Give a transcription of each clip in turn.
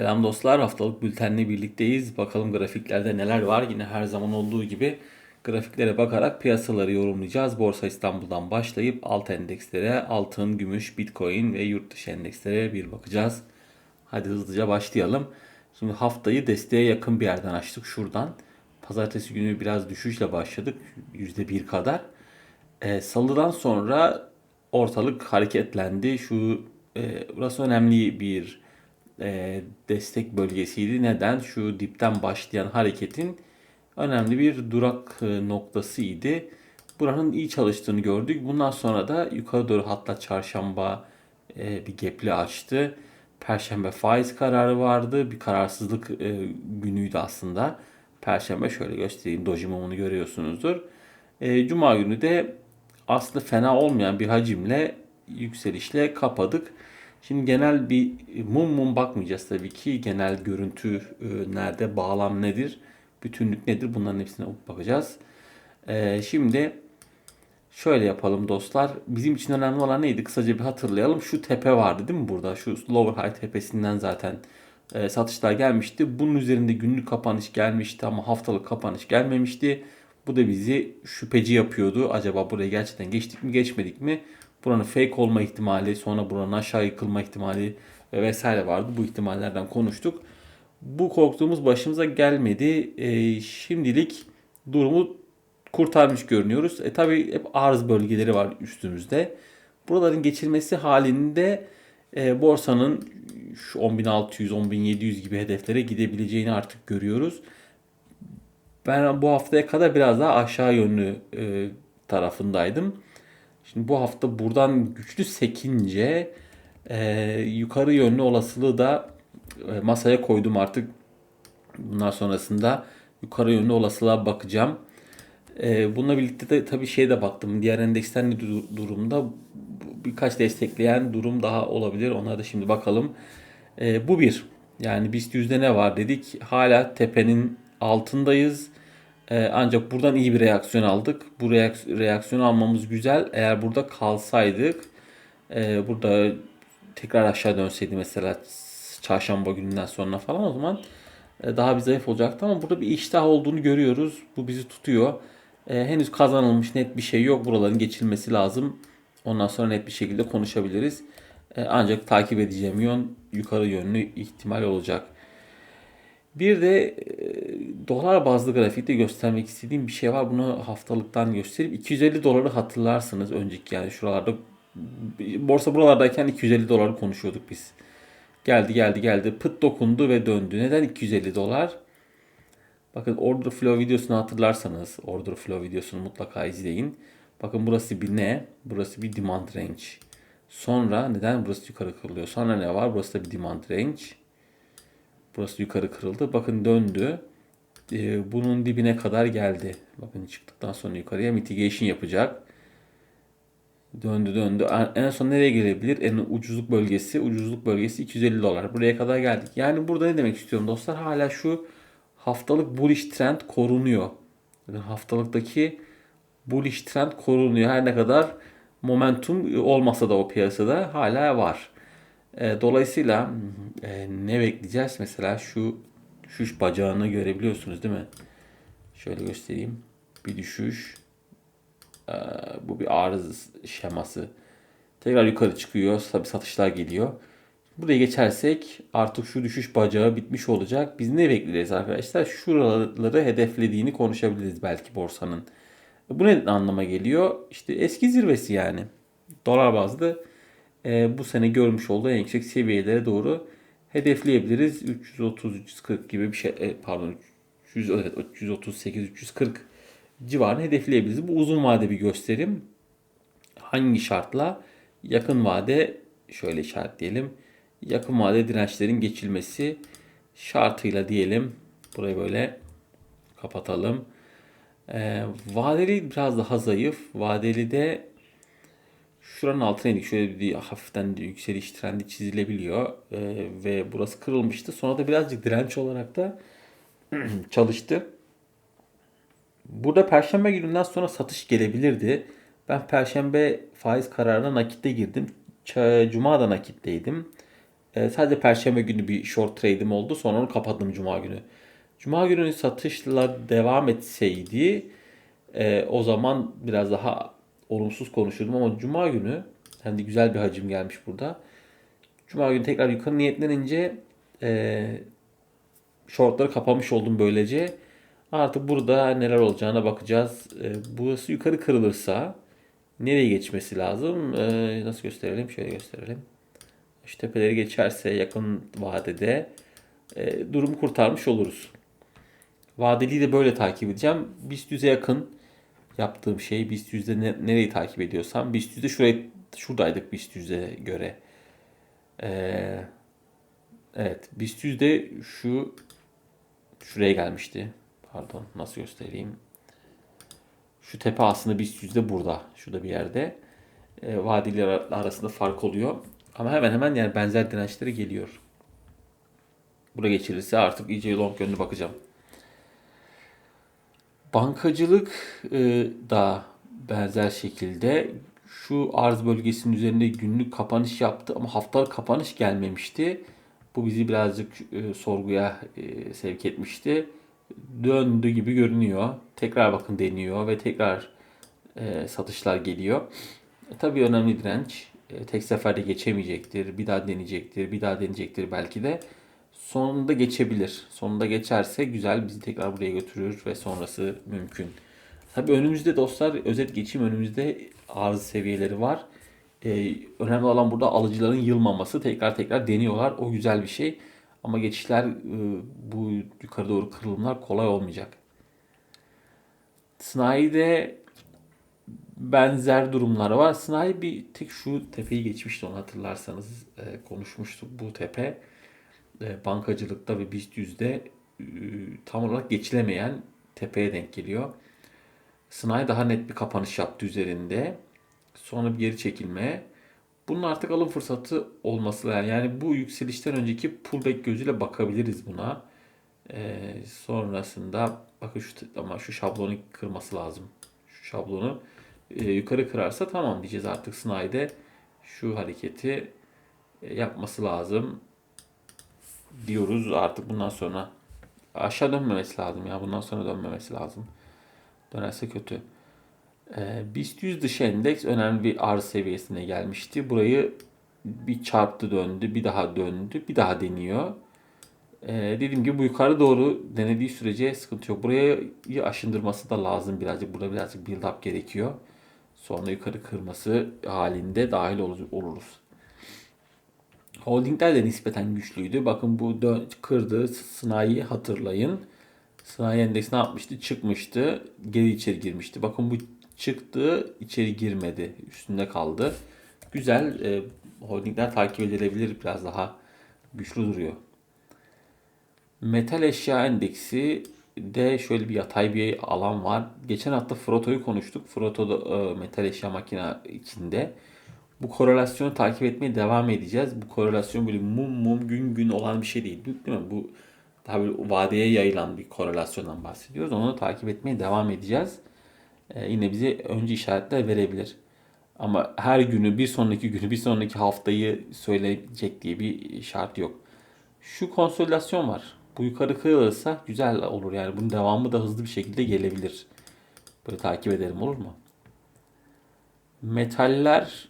Selam dostlar. Haftalık bültenle birlikteyiz. Bakalım grafiklerde neler var. Yine her zaman olduğu gibi grafiklere bakarak piyasaları yorumlayacağız. Borsa İstanbul'dan başlayıp alt endekslere, altın, gümüş, bitcoin ve yurt dışı endekslere bir bakacağız. Hadi hızlıca başlayalım. Şimdi haftayı desteğe yakın bir yerden açtık şuradan. Pazartesi günü biraz düşüşle başladık. %1 kadar. Ee, salıdan sonra ortalık hareketlendi. Şu e, burası önemli bir e, destek bölgesiydi. Neden? Şu dipten başlayan hareketin önemli bir durak e, noktasıydı. Buranın iyi çalıştığını gördük. Bundan sonra da yukarı doğru hatta çarşamba e, bir gepli açtı. Perşembe faiz kararı vardı. Bir kararsızlık e, günüydü aslında. Perşembe şöyle göstereyim. Doji görüyorsunuzdur. E, Cuma günü de aslında fena olmayan bir hacimle yükselişle kapadık. Şimdi genel bir mum mum bakmayacağız tabii ki. Genel görüntü e, nerede, bağlam nedir, bütünlük nedir bunların hepsine bakacağız. E, şimdi şöyle yapalım dostlar. Bizim için önemli olan neydi? Kısaca bir hatırlayalım. Şu tepe vardı değil mi burada? Şu lower high tepesinden zaten e, satışlar gelmişti. Bunun üzerinde günlük kapanış gelmişti ama haftalık kapanış gelmemişti. Bu da bizi şüpheci yapıyordu. Acaba buraya gerçekten geçtik mi geçmedik mi? Buranın fake olma ihtimali, sonra buranın aşağı yıkılma ihtimali ve vesaire vardı. Bu ihtimallerden konuştuk. Bu korktuğumuz başımıza gelmedi. E, şimdilik durumu kurtarmış görünüyoruz. E tabi hep arz bölgeleri var üstümüzde. Buraların geçilmesi halinde e, borsanın şu 10.600, 10.700 gibi hedeflere gidebileceğini artık görüyoruz. Ben bu haftaya kadar biraz daha aşağı yönlü e, tarafındaydım. Şimdi bu hafta buradan güçlü sekince e, yukarı yönlü olasılığı da e, masaya koydum artık. Bundan sonrasında yukarı yönlü olasılığa bakacağım. E, bununla birlikte de tabii şeye de baktım. Diğer endeksten ne durumda birkaç destekleyen durum daha olabilir. Onlara da şimdi bakalım. E, bu bir. Yani BIST yüzde ne var dedik. Hala tepenin altındayız. Ee, ancak buradan iyi bir reaksiyon aldık. Bu reaksiyon almamız güzel. Eğer burada kalsaydık e, burada tekrar aşağı dönseydi mesela çarşamba gününden sonra falan o zaman e, daha bir zayıf olacaktı ama burada bir iştah olduğunu görüyoruz. Bu bizi tutuyor. E, henüz kazanılmış net bir şey yok. Buraların geçilmesi lazım. Ondan sonra net bir şekilde konuşabiliriz. ancak takip edeceğim yön yukarı yönlü ihtimal olacak. Bir de dolar bazlı grafikte göstermek istediğim bir şey var. Bunu haftalıktan göstereyim. 250 doları hatırlarsınız önceki yani şuralarda borsa buralardayken 250 doları konuşuyorduk biz. Geldi geldi geldi pıt dokundu ve döndü. Neden 250 dolar? Bakın order flow videosunu hatırlarsanız order flow videosunu mutlaka izleyin. Bakın burası bir ne? Burası bir demand range. Sonra neden burası yukarı kırılıyor? Sonra ne var? Burası da bir demand range. Burası yukarı kırıldı. Bakın döndü. Ee, bunun dibine kadar geldi. Bakın çıktıktan sonra yukarıya mitigation yapacak. Döndü döndü. En son nereye gelebilir? En ucuzluk bölgesi. Ucuzluk bölgesi 250 dolar. Buraya kadar geldik. Yani burada ne demek istiyorum dostlar? Hala şu haftalık bullish trend korunuyor. Yani haftalıktaki bullish trend korunuyor. Her ne kadar momentum olmasa da o piyasada hala var. E, dolayısıyla e, ne bekleyeceğiz? Mesela şu düşüş bacağını görebiliyorsunuz değil mi? Şöyle göstereyim. Bir düşüş. E, bu bir arız şeması. Tekrar yukarı çıkıyor. Tabi satışlar geliyor. Buraya geçersek artık şu düşüş bacağı bitmiş olacak. Biz ne bekleyeceğiz arkadaşlar? Şuraları hedeflediğini konuşabiliriz belki borsanın. Bu ne anlama geliyor? İşte eski zirvesi yani. Dolar bazlı e, bu sene görmüş olduğu en yüksek seviyelere doğru hedefleyebiliriz. 330-340 gibi bir şey e, pardon 300, evet, 338-340 civarını hedefleyebiliriz. Bu uzun vade bir gösterim. Hangi şartla? Yakın vade şöyle işaretleyelim. Yakın vade dirençlerin geçilmesi şartıyla diyelim. Burayı böyle kapatalım. E, vadeli biraz daha zayıf. Vadeli de Şuranın altına indik. Şöyle bir hafiften yükseliş trendi çizilebiliyor. Ee, ve burası kırılmıştı. Sonra da birazcık direnç olarak da çalıştı. Burada perşembe gününden sonra satış gelebilirdi. Ben perşembe faiz kararına nakitte girdim. Cuma da nakitteydim. E, sadece Perşembe günü bir short trade'im oldu. Sonra onu kapattım Cuma günü. Cuma günü satışla devam etseydi e, o zaman biraz daha olumsuz konuşurdum ama Cuma günü hani güzel bir hacim gelmiş burada. Cuma günü tekrar yukarı niyetlenince e, shortları kapamış oldum böylece. Artık burada neler olacağına bakacağız. E, burası yukarı kırılırsa nereye geçmesi lazım? E, nasıl gösterelim? Şöyle gösterelim. Şu tepeleri geçerse yakın vadede e, durumu kurtarmış oluruz. Vadeliyi de böyle takip edeceğim. BIST 100'e yakın yaptığım şey BIST 100'de ne, nereyi takip ediyorsam BIST 100'de şurayı, şuradaydık BIST 100'e göre. Ee, evet BIST 100'de şu şuraya gelmişti. Pardon nasıl göstereyim. Şu tepe aslında BIST 100'de burada. Şurada bir yerde. E, vadeli arasında fark oluyor. Ama hemen hemen yani benzer dirençleri geliyor. Buraya geçirirse artık iyice long yönlü bakacağım. Bankacılık e, da benzer şekilde şu arz bölgesinin üzerinde günlük kapanış yaptı ama haftalık kapanış gelmemişti. Bu bizi birazcık e, sorguya e, sevk etmişti. Döndü gibi görünüyor. Tekrar bakın deniyor ve tekrar e, satışlar geliyor. E, tabii önemli direnç. E, tek seferde geçemeyecektir. Bir daha deneyecektir. Bir daha deneyecektir belki de. Sonunda geçebilir. Sonunda geçerse güzel bizi tekrar buraya götürür ve sonrası mümkün. Tabii önümüzde dostlar özet geçeyim önümüzde arz seviyeleri var. Ee, önemli olan burada alıcıların yılmaması. Tekrar tekrar deniyorlar. O güzel bir şey. Ama geçişler e, bu yukarı doğru kırılımlar kolay olmayacak. Sanayi'de benzer durumlar var. Sanayi bir tek şu tepeyi geçmişti onu hatırlarsanız e, konuşmuştuk bu tepe. E, bankacılıkta ve BIST yüzde e, tam olarak geçilemeyen tepeye denk geliyor. Sınai daha net bir kapanış yaptı üzerinde. Sonra bir geri çekilme. Bunun artık alım fırsatı olması lazım. Yani bu yükselişten önceki pullback gözüyle bakabiliriz buna. Ee, sonrasında bakın şu ama şu şablonu kırması lazım. Şu şablonu e, yukarı kırarsa tamam diyeceğiz artık Sınai'de şu hareketi e, yapması lazım diyoruz artık bundan sonra. Aşağı dönmemesi lazım ya. Bundan sonra dönmemesi lazım. Dönerse kötü. Ee, BIST 100 dışı endeks önemli bir arz seviyesine gelmişti. Burayı bir çarptı döndü, bir daha döndü, bir daha deniyor. Ee, dediğim gibi bu yukarı doğru denediği sürece sıkıntı yok. Burayı aşındırması da lazım birazcık. Burada birazcık build up gerekiyor. Sonra yukarı kırması halinde dahil oluruz. Holdingler de nispeten güçlüydü. Bakın bu kırdı sınayı hatırlayın. Sınai endeks ne yapmıştı? Çıkmıştı. Geri içeri girmişti. Bakın bu çıktı. içeri girmedi. Üstünde kaldı. Güzel. E, holdingler takip edilebilir. Biraz daha güçlü duruyor. Metal eşya endeksi de şöyle bir yatay bir alan var. Geçen hafta Froto'yu konuştuk. Froto da e, metal eşya makine içinde. Bu korelasyonu takip etmeye devam edeceğiz. Bu korelasyon böyle mum mum gün gün olan bir şey değil. Değil mi? Bu daha böyle vadeye yayılan bir korelasyondan bahsediyoruz. Onu takip etmeye devam edeceğiz. Ee, yine bize önce işaretler verebilir. Ama her günü, bir sonraki günü, bir sonraki haftayı söyleyecek diye bir şart yok. Şu konsolidasyon var. Bu yukarı kırılırsa güzel olur. Yani bunun devamı da hızlı bir şekilde gelebilir. Böyle takip edelim olur mu? Metaller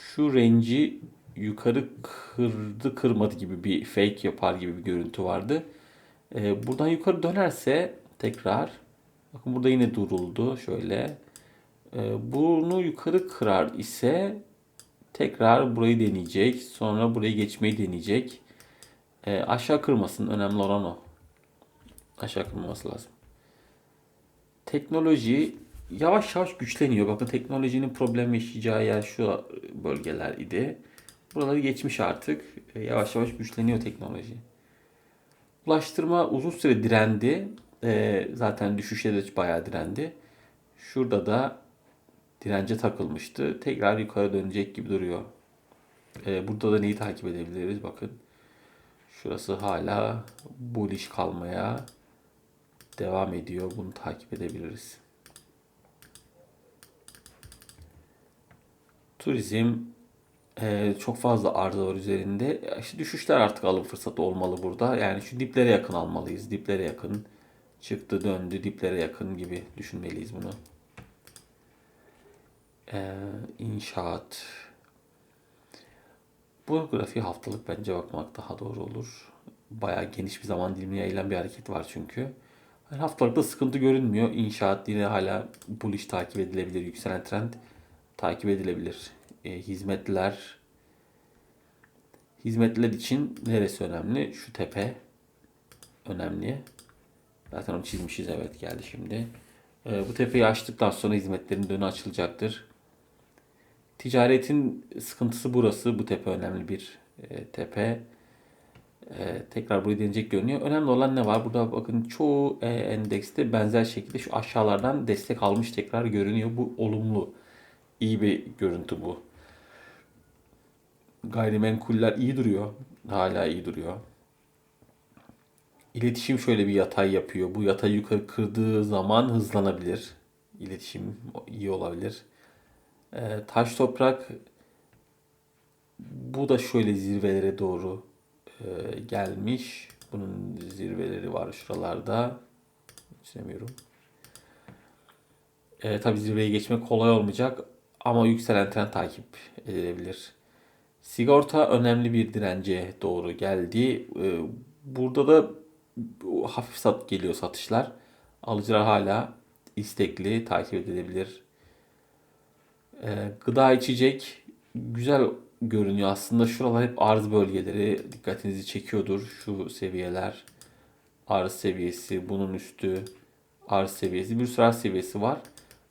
şu renci yukarı kırdı kırmadı gibi bir fake yapar gibi bir görüntü vardı. Ee, buradan yukarı dönerse tekrar bakın burada yine duruldu şöyle. Ee, bunu yukarı kırar ise tekrar burayı deneyecek. Sonra burayı geçmeyi deneyecek. Ee, aşağı kırmasın. Önemli olan o. Aşağı kırmaması lazım. Teknoloji yavaş yavaş güçleniyor. Bakın teknolojinin problem yaşayacağı yer şu bölgeler idi. Buraları geçmiş artık. E, yavaş yavaş güçleniyor teknoloji. Ulaştırma uzun süre direndi. E, zaten düşüşe de bayağı direndi. Şurada da dirence takılmıştı. Tekrar yukarı dönecek gibi duruyor. E, burada da neyi takip edebiliriz? Bakın. Şurası hala bullish kalmaya devam ediyor. Bunu takip edebiliriz. Turizm Ee, çok fazla arıza var üzerinde. İşte düşüşler artık alım fırsatı olmalı burada. Yani şu diplere yakın almalıyız. Diplere yakın. Çıktı döndü diplere yakın gibi düşünmeliyiz bunu. Ee, inşaat. Bu grafiği haftalık bence bakmak daha doğru olur. Bayağı geniş bir zaman dilimine yayılan bir hareket var çünkü. Yani haftalıkta sıkıntı görünmüyor. İnşaat yine hala bullish takip edilebilir. Yükselen trend takip edilebilir. E, hizmetler hizmetler için neresi önemli? Şu tepe önemli. Zaten onu çizmişiz evet geldi şimdi. E, bu tepeyi açtıktan sonra hizmetlerin dönü açılacaktır. Ticaretin sıkıntısı burası. Bu tepe önemli bir e, tepe. E, tekrar burayı deneyecek görünüyor. Önemli olan ne var? Burada bakın çoğu e, endekste benzer şekilde şu aşağılardan destek almış tekrar görünüyor. Bu olumlu. İyi bir görüntü bu. Gayrimenkuller iyi duruyor. Hala iyi duruyor. İletişim şöyle bir yatay yapıyor. Bu yatay yukarı kırdığı zaman hızlanabilir. İletişim iyi olabilir. Ee, taş toprak bu da şöyle zirvelere doğru e, gelmiş. Bunun zirveleri var şuralarda. Çizemiyorum. E, tabii zirveyi geçmek kolay olmayacak ama yükselen trend takip edilebilir. Sigorta önemli bir dirence doğru geldi. E, burada da hafif sat geliyor satışlar. Alıcılar hala istekli takip edilebilir. E, gıda içecek güzel görünüyor aslında. Şuralar hep arz bölgeleri dikkatinizi çekiyordur. Şu seviyeler arz seviyesi, bunun üstü arz seviyesi, bir sürü arz seviyesi var.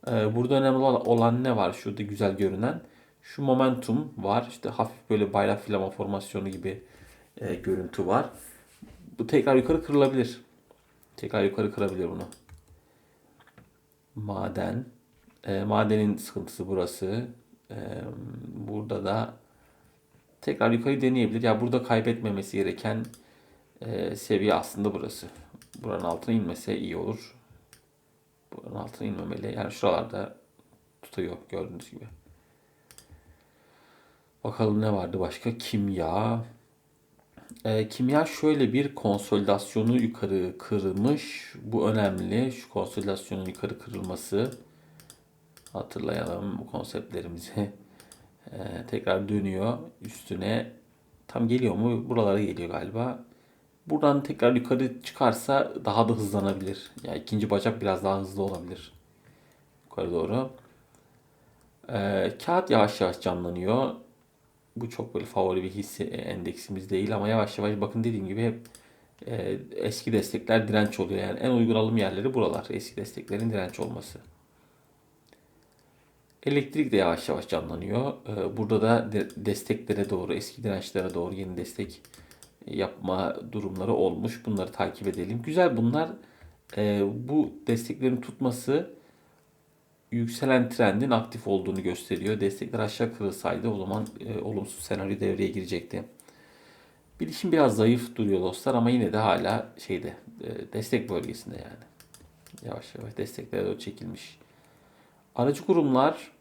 Ee, burada önemli olan ne var? Şurada güzel görünen. Şu momentum var. İşte hafif böyle bayrak filama formasyonu gibi e, görüntü var. Bu tekrar yukarı kırılabilir. Tekrar yukarı kırabilir bunu. Maden. E, madenin sıkıntısı burası. E, burada da tekrar yukarı deneyebilir. Ya burada kaybetmemesi gereken e, seviye aslında burası. Buranın altına inmese iyi olur. Buranın altına inmemeli. Yani şuralarda tutuyor gördüğünüz gibi. Bakalım ne vardı başka? Kimya. E, kimya şöyle bir konsolidasyonu yukarı kırılmış. Bu önemli. Şu konsolidasyonun yukarı kırılması. Hatırlayalım bu konseptlerimizi. E, tekrar dönüyor üstüne. Tam geliyor mu? Buralara geliyor galiba. Buradan tekrar yukarı çıkarsa daha da hızlanabilir. Yani ikinci bacak biraz daha hızlı olabilir. Yukarı doğru. Ee, kağıt yavaş yavaş canlanıyor. Bu çok böyle favori bir hisse endeksimiz değil ama yavaş yavaş bakın dediğim gibi hep e, eski destekler direnç oluyor. Yani en uygun alım yerleri buralar. Eski desteklerin direnç olması. Elektrik de yavaş yavaş canlanıyor. Ee, burada da desteklere doğru, eski dirençlere doğru yeni destek yapma durumları olmuş. Bunları takip edelim. Güzel bunlar. Ee, bu desteklerin tutması yükselen trendin aktif olduğunu gösteriyor. Destekler aşağı kırılsaydı o zaman e, olumsuz senaryo devreye girecekti. Bilişim biraz zayıf duruyor dostlar ama yine de hala şeyde e, destek bölgesinde yani. Yavaş yavaş desteklere doğru çekilmiş. Aracı kurumlar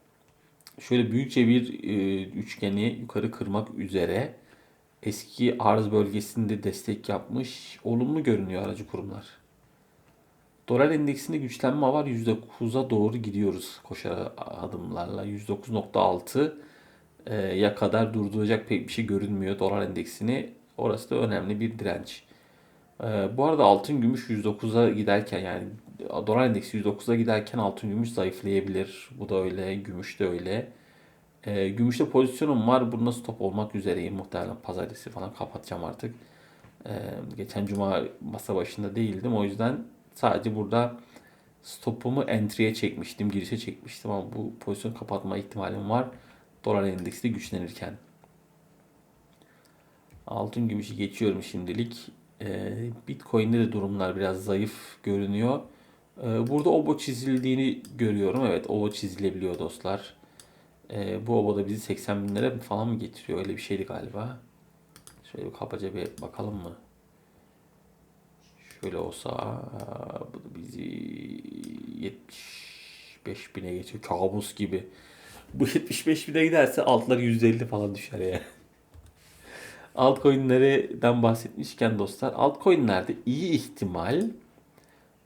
şöyle büyükçe bir e, üçgeni yukarı kırmak üzere eski arz bölgesinde destek yapmış. Olumlu görünüyor aracı kurumlar. Dolar endeksinde güçlenme var. %9'a doğru gidiyoruz koşar adımlarla. %9.6 e, ya kadar durduracak pek bir şey görünmüyor dolar endeksini. Orası da önemli bir direnç. E, bu arada altın gümüş 109'a giderken yani dolar endeksi 109'a giderken altın gümüş zayıflayabilir. Bu da öyle, gümüş de öyle. E, gümüşte pozisyonum var. Bunda stop olmak üzereyim. Muhtemelen pazartesi falan kapatacağım artık. E, geçen cuma masa başında değildim. O yüzden sadece burada stopumu entry'e çekmiştim. Girişe çekmiştim ama bu pozisyon kapatma ihtimalim var. Dolar endeksi de güçlenirken. Altın gümüşü geçiyorum şimdilik. E, Bitcoin'de de durumlar biraz zayıf görünüyor. E, burada obo çizildiğini görüyorum. Evet obo çizilebiliyor dostlar. E, bu obada bizi 80 bin lira falan mı getiriyor? Öyle bir şeydi galiba. Şöyle bir kabaca bir bakalım mı? Şöyle olsa bu bizi 75 bine geçiyor. Kabus gibi. Bu 75 bine giderse altlar %50 falan düşer yani. Altcoin'lerden bahsetmişken dostlar, altcoin'lerde iyi ihtimal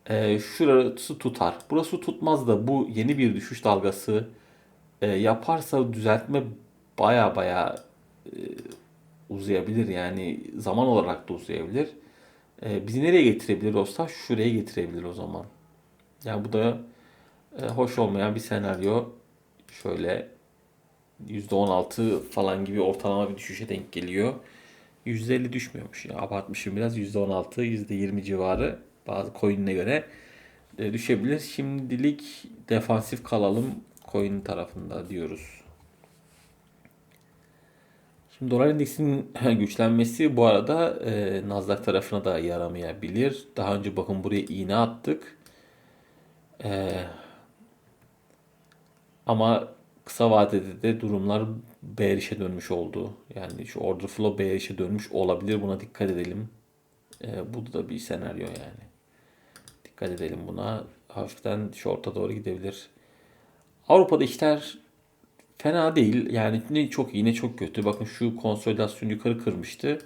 e, şurası tutar. Burası tutmaz da bu yeni bir düşüş dalgası e, yaparsa düzeltme baya baya e, uzayabilir. Yani zaman olarak da uzayabilir. E, bizi nereye getirebilir dostlar? Şuraya getirebilir o zaman. Yani bu da e, hoş olmayan bir senaryo. Şöyle %16 falan gibi ortalama bir düşüşe denk geliyor. %50 düşmüyormuş. Ya, abartmışım biraz. %16, %20 civarı bazı coin'e göre e, düşebilir. Şimdilik defansif kalalım coin tarafında diyoruz. Şimdi dolar endeksinin güçlenmesi bu arada e, Nasdaq tarafına da yaramayabilir. Daha önce bakın buraya iğne attık. E, ama kısa vadede de durumlar bearish'e dönmüş oldu. Yani şu order flow bearish'e dönmüş olabilir. Buna dikkat edelim. E, bu da bir senaryo yani. Dikkat edelim buna. Hafiften short'a doğru gidebilir. Avrupa'da işler fena değil. Yani ne çok iyi ne çok kötü. Bakın şu konsolidasyon yukarı kırmıştı.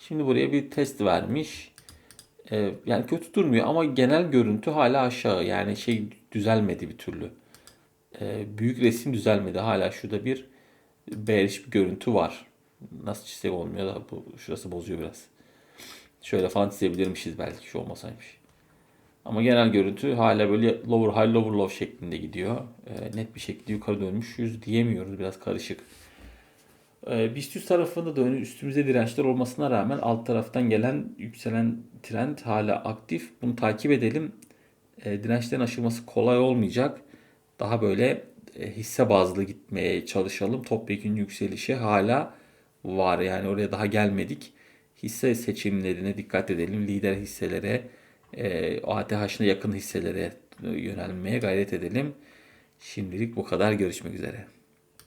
Şimdi buraya bir test vermiş. Ee, yani kötü durmuyor ama genel görüntü hala aşağı. Yani şey düzelmedi bir türlü. Ee, büyük resim düzelmedi. Hala şurada bir bearish bir görüntü var. Nasıl çizsek olmuyor da bu şurası bozuyor biraz. Şöyle falan çizebilirmişiz belki şu olmasaymış. Ama genel görüntü hala böyle lower high lower low şeklinde gidiyor. E, net bir şekilde yukarı dönmüşüz diyemiyoruz. Biraz karışık. E, BIST 100 tarafında da önü üstümüzde dirençler olmasına rağmen alt taraftan gelen yükselen trend hala aktif. Bunu takip edelim. E, dirençlerin aşılması kolay olmayacak. Daha böyle e, hisse bazlı gitmeye çalışalım. Topyekun yükselişi hala var. Yani oraya daha gelmedik. Hisse seçimlerine dikkat edelim. Lider hisselere e, ATH'ına yakın hisselere yönelmeye gayret edelim. Şimdilik bu kadar. Görüşmek üzere.